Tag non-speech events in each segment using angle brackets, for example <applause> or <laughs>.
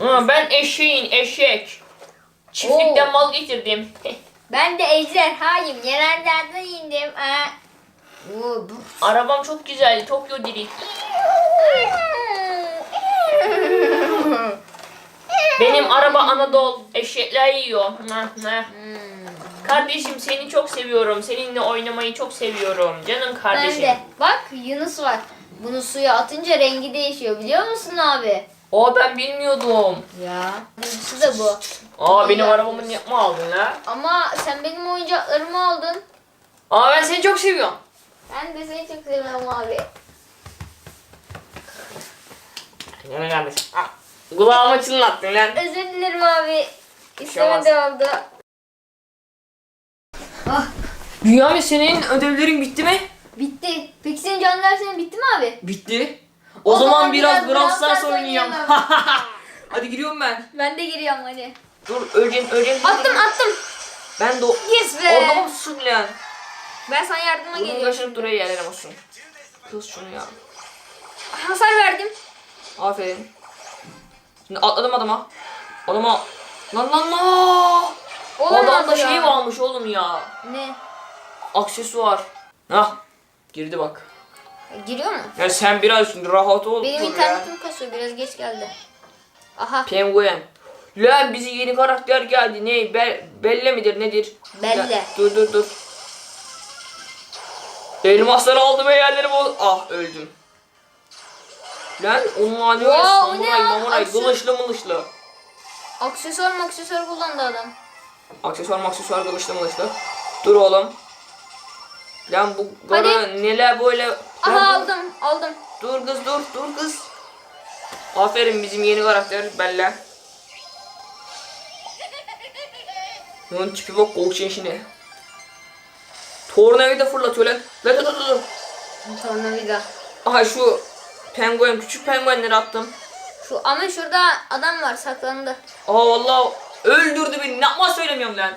Ha, ben eşeğin eşek. Çiftlikten mal getirdim. Ben de ejderhayım. Yerlerden indim. Oo, bu. Arabam çok güzel. Tokyo Drift. Benim araba Anadolu. Eşekler yiyor. Nah. Kardeşim seni çok seviyorum. Seninle oynamayı çok seviyorum. Canım Ben kardeşim. de. Bak Yunus var. Bunu suya atınca rengi değişiyor biliyor musun abi? O ben bilmiyordum. Ya. Birincisi de bu. Aa benim arabamı niye mi aldın la? Ama sen benim oyuncaklarımı aldın. Aa ben seni çok seviyorum. Ben de seni çok seviyorum abi. Yana kardeşim. Ah, Kulağıma çınlattın lan. Özür dilerim abi. şey İstemedi oldu. Ah Bünyamin senin ödevlerin bitti mi? bitti. Peki senin canlı dersin bitti mi abi? Bitti. O, zaman, biraz Brawl Stars oynayalım. <laughs> <laughs> Hadi giriyorum ben. Ben de giriyorum hadi. Dur öleceğim öleceğim. Attım attım. Ben de o... Yes be. Orada mısın lan? Ben sana yardıma Bunun geliyorum. kaşınıp duruyor yerlere olsun. Kız şunu ya. Hasar verdim. Aferin. Şimdi atladım adama. Adama... Lan lan lan. Olamaz Adamda ya. şey varmış oğlum ya. Ne? Aksesuar. Hah. Girdi bak. Giriyor mu? Ya sen biraz rahat ol. Benim dur ya. internetim kasıyor biraz geç geldi. Aha Penguen. Lan bizi yeni karakter geldi. Ne? Be Belle midir nedir? Belle. Ya, dur dur dur. Elmasları aldım ve yerleri bol. Ah öldüm. Lan onun ya Wow, o ne samuray ya? mamuray kılıçlı mılıçlı. aksesuar aksesuar kullandı adam. Aksesuar maksesuar kılıçlı mılıçlı. Dur oğlum. Lan bu gara neler böyle. Aha dur. aldım aldım. Dur kız dur dur kız. Aferin bizim yeni karakter Bella. Bunun tipi bak korkçun işine. Tornavida da fırlatıyor lan. Lan dur dur dur. Tornavida. Aha şu penguen küçük penguenleri attım. Şu ama şurada adam var saklandı. Aa vallahi öldürdü beni. Ne yapma söylemiyorum lan.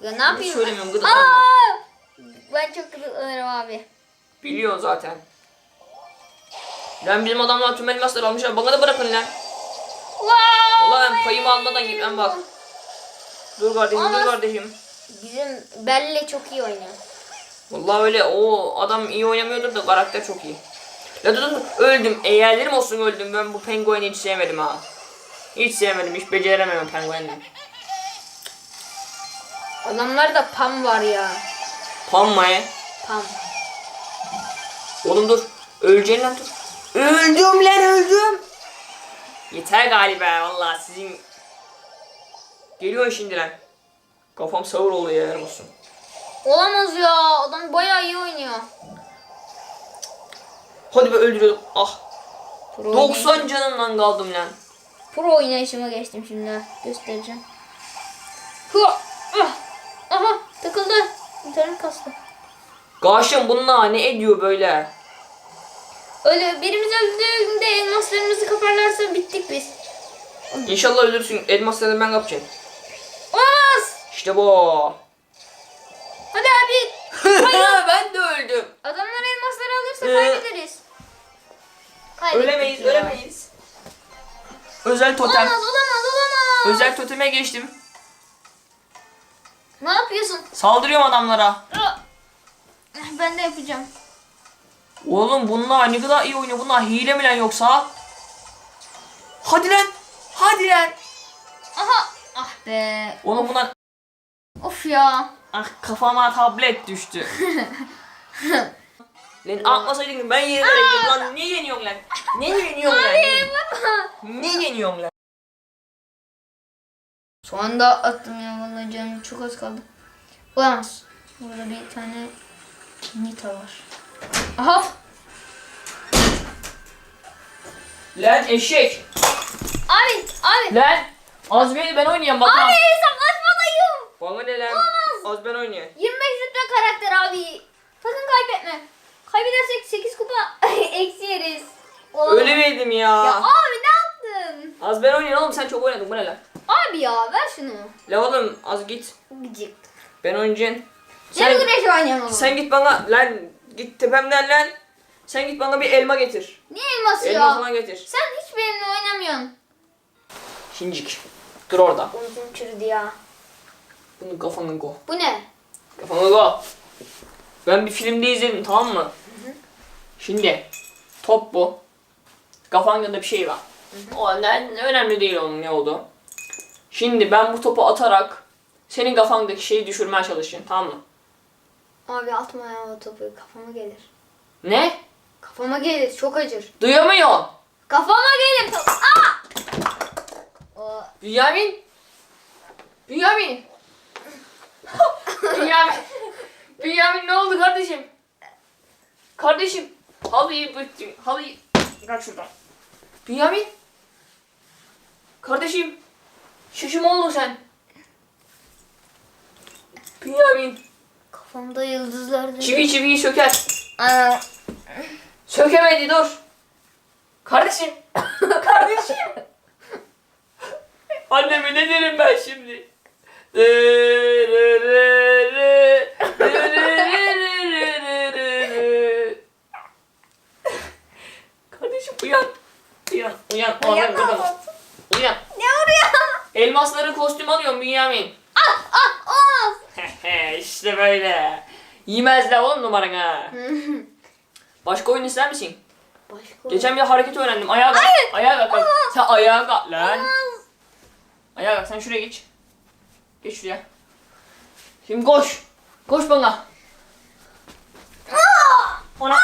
Ya ne yapayım? söylemiyorum, ben? gıdıklanma. Aa! Ben çok gıdıklanırım abi. Biliyorsun zaten. Lan bizim adamlar tüm elmasları almışlar. Bana da bırakın lan. Wow! Ulan payımı almadan gitmem bak. Dur kardeşim Ama- dur kardeşim. Bizim Belle çok iyi oynuyor. Vallahi öyle o adam iyi oynamıyordur da karakter çok iyi. Ya dur dur dur. öldüm. Eğerlerim olsun öldüm. Ben bu pengueni hiç sevmedim ha. Hiç sevmedim. Hiç beceremem pengueni. Adamlarda Pam var ya. Panmaya. Pam. Oğlum dur. Öleceğin lan dur. Öldüm lan öldüm. Yeter galiba vallahi sizin. Geliyor şimdi lan. Kafam sağır oluyor eğer olsun. Olamaz ya. Adam bayağı iyi oynuyor. Hadi be öldürüyorum. Ah. Pro 90 canımdan kaldım lan. Pro oynayışıma geçtim şimdi. Göstereceğim. Ah! Aha takıldı. İnternet kastı. Karşım bununla ne ediyor böyle? Öyle birimiz öldüğünde elmaslarımızı kaparlarsa bittik biz. İnşallah ölürsün. Elmasları ben kapacağım. Olamaz! İşte bu. Hadi abi. <laughs> ben de öldüm. Adamlar elmasları alırsa Ee, kaybederiz. Kaybettik Ölemeyiz, ya. ölemeyiz. Özel totem. Olamaz, olamaz, olamaz. Özel toteme geçtim. Ne yapıyorsun? Saldırıyorum adamlara. Ben de yapacağım. Oğlum bunlar ne kadar iyi oynuyor. Bunlar hile mi lan yoksa? Hadi lan. Hadi lan. Aha! Ah be. Oğlum bunlar... Of ya. Ah kafama tablet düştü. <laughs> lan atmasaydın ben yere vereceğim lan. Ne yeniyorsun lan? Ne yeniyorsun lan? Ne yeniyorsun lan? Şu anda attım ya vallahi canım çok az kaldı. Olamaz. Burada bir tane Nita var. Aha! Lan eşek. Abi! Abi! Lan. Az bir ben oynayayım bakalım. Abi savaşmalıyım. Bana ne lan? Olamaz. Az ben oynayayım. 25 rütbe karakter abi. Sakın kaybetme. Kaybedersek 8 kupa <laughs> eksi yeriz. Olamaz. Öyle miydim ya? Ya abi ne yaptın? Az ben oynayayım oğlum sen çok oynadın bu ne lan? Abi ya ver şunu. La oğlum az git. Gıcık. Ben oynayacağım. Sen, güreş oynayalım. sen git bana lan git tepemden lan. Sen git bana bir elma getir. Niye elması Elma ya? falan getir. Sen hiç benimle oynamıyorsun. Şincik. Dur orada. Omzum çürüdü ya. Bunu kafana koy. Bu ne? Kafana koy. Ben bir filmde izledim tamam mı? Şimdi top bu. Kafanda da bir şey var. O ne, önemli değil onun ne oldu. Şimdi ben bu topu atarak senin kafandaki şeyi düşürmeye çalışacağım tamam mı? Abi atma ya o topu. Kafama gelir. Ne? Kafama gelir. Çok acır. Duyamıyorsun. Kafama gelir top. Aa! O Bünyamin. Bünyamin. Bünyamin. Bünyamin ne oldu kardeşim? Kardeşim. Halıyı bıktım. Halıyı. Bırak şuradan. Bünyamin. Kardeşim. Şişim oldun sen. Bünyamin. Kafamda yıldızlar dönüyor. Çivi çiviyi söker. Aa, Sökemedi dur. Kardeşim. <laughs> Kardeşim. Anneme ne derim ben şimdi? Kardeşim uyan. Uyan, uyan. Uyan, uyan. uyan. ne oluyor? Elmasların kostüm alıyorum Bünyamin. Ah ah olmaz. <laughs> işte böyle. Yemezler oğlum numaranı. <laughs> Başka oyun ister misin? Başka Geçen bir hareket öğrendim. Ayağa kalk. Ayağa kalk. Sen ayağa kalk lan. Ayağa kalk. Sen şuraya geç. Geç şuraya. Şimdi koş. Koş bana. Ona.